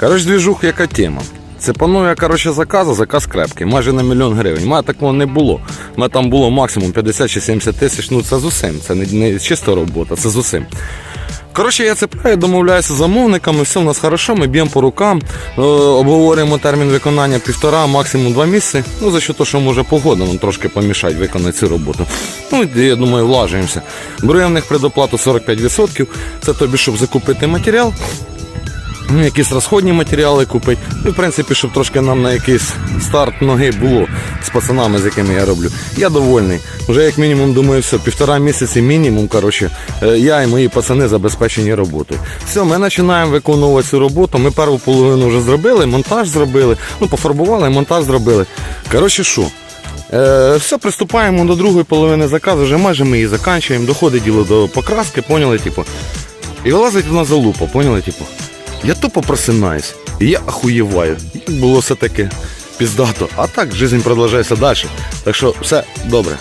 Коротше, двіжух, яка тема. Це панує, коротше, заказу, заказ крепкий, майже на мільйон гривень. У мене такого не було. У мене там було максимум 50 чи 70 тисяч. Ну це з усім. Це не, не чиста робота, це з усім. Коротше, я цепляю, домовляюся з замовниками, все в нас хорошо, ми б'ємо по рукам, е, обговорюємо термін виконання півтора, максимум два місяці. Ну, за що то, що може погода нам трошки помішати виконати цю роботу. Ну, я думаю, влажуємося. Беру я в них предоплату 45%. Це тобі, щоб закупити матеріал. Ну, якісь розходні матеріали купити. Ну, в принципі, щоб трошки нам на якийсь старт ноги було з пацанами, з якими я роблю. Я довольний. Вже як мінімум, думаю, все, півтора місяці мінімум. Коротше, е, я і мої пацани забезпечені роботою. Все, ми починаємо виконувати цю роботу. Ми першу половину вже зробили, монтаж зробили, ну, пофарбували, монтаж зробили. Коротше, що? Е, все, приступаємо до другої половини заказу, вже майже ми її закінчуємо. Доходить діло до покраски, поняли, типу. І вилазить вона залупа, поняли, типу. Я тупо просинаюсь, і я охуєваю. Було все таки піздато. А так, життя продовжується далі. Так що все добре.